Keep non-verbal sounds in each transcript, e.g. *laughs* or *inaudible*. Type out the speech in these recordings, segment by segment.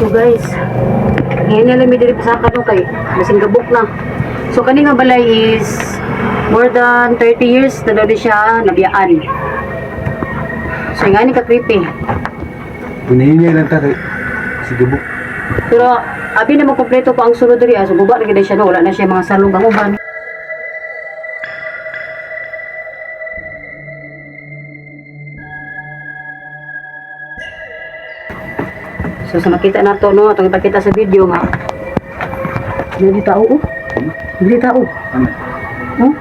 So guys, ngayon na lang may diri sa kanong kay basing gabok na. So kani nga balay is more than 30 years na daw siya nabiyaan. So nga ni ka creepy. Hinihingi lang ta kay sige buk. Pero abi na kompleto pa ang sulod diri ah. So buba na siya no, wala na siya mga salong ang uban. So sa makita na to no, itong ipakita sa video nga. Hindi tao oh. Hindi tao. Oh.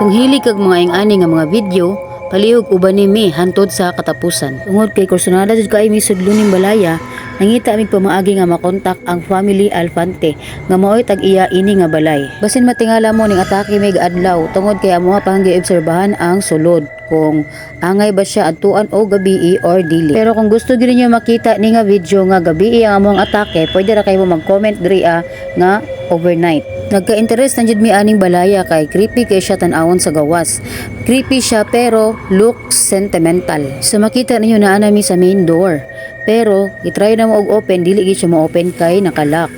Kung hilig kag mga ing-ani nga mga video, palihog uban ni mi hantod sa katapusan. Tungod kay kursunada jud kay mi sudluning balaya, nangita mig pamaagi nga makontak ang family Alfante nga maoy tag iya ini nga balay. Basin matingala mo ning atake mig adlaw tungod kay amo pang giobserbahan ang sulod kung angay ba siya adtuan o gabii or dili. Pero kung gusto gyud niyo makita ni nga video nga gabii ang among atake, pwede ra kayo mag-comment diri nga overnight. Nagka-interest na mi aning balaya kay creepy kay siya tan-awon sa gawas. Creepy siya pero looks sentimental. So makita ninyo na anami sa main door. Pero gitry na mo og open dili gid siya mo open kay nakalock.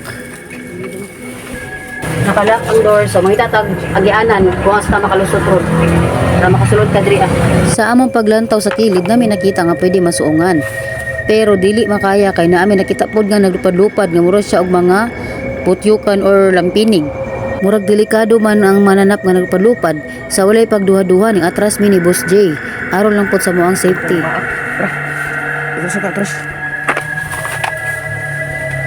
Nakalak ang door. So mangita tag agianan kung asa makalusot rod. Para makasulod ka diri ah. Sa among paglantaw sa kilid namin nakita nga pwede masuungan. Pero dili makaya kay naami nakita pod nga naglupad-lupad nga mura siya og mga putyukan or lampinig. Murag delikado man ang mananap nga nagpadlupad sa walay pagduha-duha ning atras mi ni Boss J. Aron lang pod sa moang safety. Ito sa katras.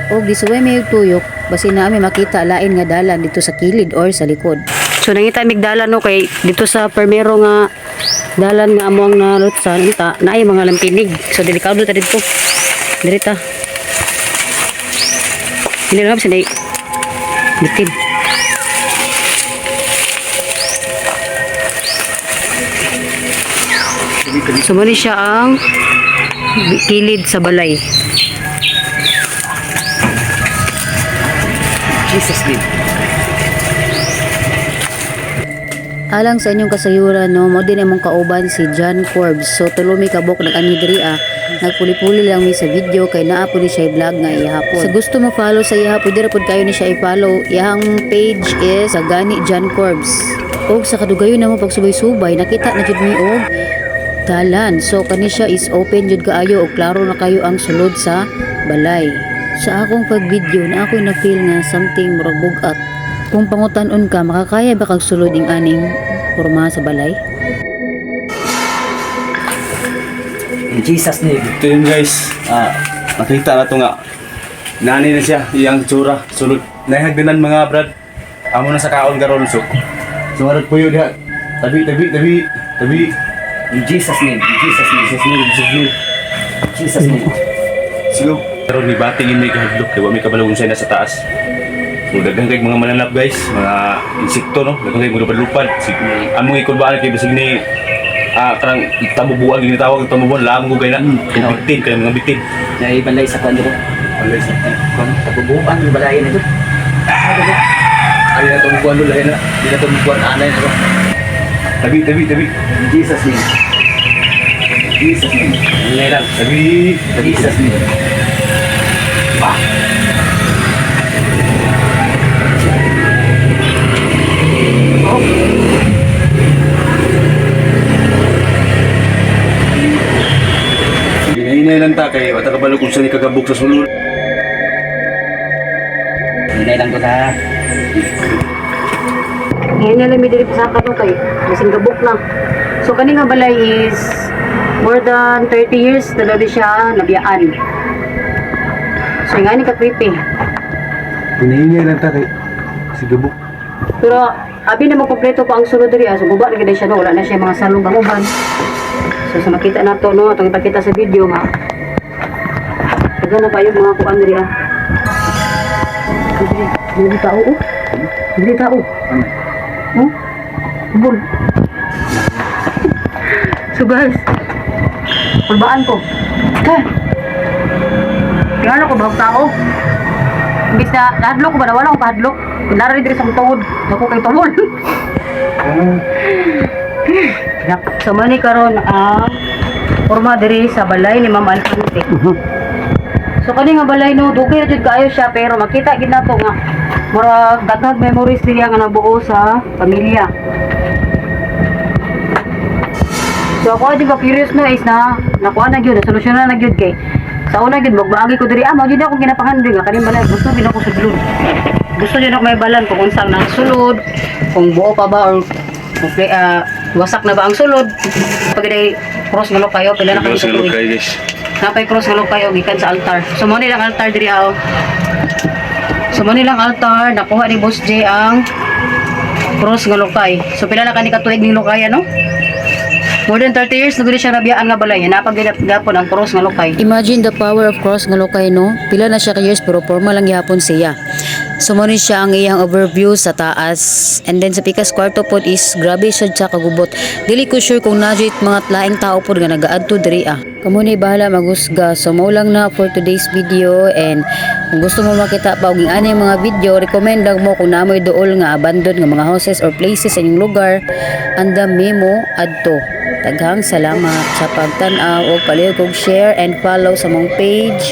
Og di suway may tuyok basi naami makita lain nga dalan dito sa kilid or sa likod. So nangita migdala no kay dito sa permero nga dalan nga amo ang nalutsan ita naay mga lampinig. So delikado ta dito. Diri ta. Lang sa Bitid. So muna siya ang kilid sa balay. Jesus name. Alang sa inyong kasayuran no, mo din among kauban si John Forbes. So tulumi kabok nag-ani diri ah. Nagpuli-puli lang mi sa video kay naa po ni siya i-vlog nga ihapon. Sa gusto mo follow sa iha, pwede ra kayo ni siya i-follow. Iyang page is Sagani John Forbes. Og sa kadugayon na mo pagsubay-subay, nakita na jud mi og dalan. So kani siya is open jud kaayo og klaro na kayo ang sulod sa balay. Sa akong pag-video na ako na feel nga something murag bugat. Kung pangutan-on ka, makakaya ba kag sulod ing aning porma sa balay? In Jesus name. Ito yun guys. Ah, nakita na to nga. Nani na siya, iyang tsura, sulod. Nahagdanan mga brad. Amo na sa kaon karon so. Sumarot po yun diha. Tabi, tabi, tabi, tabi. In Jesus' name, in Jesus' name, Jesus name, Jesus name. Jesus' name. Sigo. Pero ni bating may kahadlok kay wa may kabalawon siya na sa taas. So daghang kay mga mananap guys, mga insekto no, daghang kay mga lupad. Sig among ikulbaan kay basig ni ah karang tamubuan gini tawag tamubuan lamang ko gay na. Kay bitin kay mga bitin. Na ibalay sa kanya ko. Alay sa Kung kabubuan yung balayan na ito. Ay na tumubuan do lahi na. Hindi na ito magbuwan anay na. Tabi tabi tabi. Jesus' name. Jesus' name. Ngay lang. Tabi. Jesus' name. Hinay lang ta kay wata kabalo kung saan ikagabok sa sulod. Hinay lang ko ta. Ngayon na lang may diri sa kanong kay basing gabok na. So kani nga balay is more than 30 years na daw di siya nabiyaan. So nga ni ka creepy. Hinihingi lang ta kay sigabok. Pero abi na kompleto pa ang sulod diri ah. So buba na siya no, wala na siya mga salong ang uban. So sa makita na to no, itong ipakita sa video nga. Daga na pa yung mga kuan diri ah. Diri tao oh. Diri tao. Oh? Bul. So guys, pulbaan ko. Okay. Tingnan ko bahog tao. Imbis na nahadlok ko ba na wala akong kahadlok. Nara diri sa tuhod. Ako kay tuhod. *laughs* Yak. So mani karon ang forma diri sa balay ni Ma'am Alfante. So kani nga balay no, dugay jud kaayo siya pero makita gid nato nga murag daghang memories niya nga nabuo sa pamilya. So ako di ba curious no is na nakuha na gyud, solusyon na gyud kay sa una gyud magbaagi ko diri ah mao gyud ako ginapahandle nga kani balay gusto gyud ako sudlon. Gusto gyud ako may balan kung unsang nagsulod, kung buo pa ba or okay, ah, wasak na ba ang sulod. Pag day cross nga kayo pila na kayo katuig. guys. Napay cross nga kayo gikan sa altar. So mo nilang altar diri aw. So mo nilang altar nakuha ni Boss J ang cross nga lokay. So pila na kani katuig ni lokay ano? More than 30 years na gud siya nabiyaan nga balay. Napagidapon ang cross nga lokay. Imagine the power of cross nga lokay no. Pila na siya ka years pero formal lang gyapon siya. Ni siya ang iyang overview sa taas. And then sa pikas kwarto pod is grabe siya sa kagubot. Dili ko sure kung najit mga laing tao pod nga nagaadto diri ah. Kamo ni bahala magusga. So mo lang na for today's video and kung gusto mo makita pa og ani mga video, recommend lang mo kung namoy dool nga abandoned nga mga houses or places sa inyong lugar, andam mo adto. Daghang salamat sa pagtan-aw o palihog og share and follow sa mong page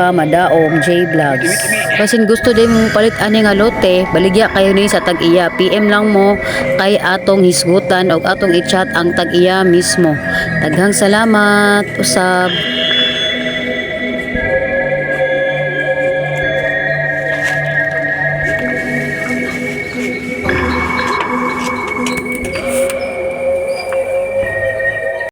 Kamadaog J Vlogs. Kasi gusto din mong palit ani nga lote, baligya kayo ni sa tag-iya. PM lang mo kay atong hisgutan o atong i-chat ang tag-iya mismo. Daghang salamat. Usab.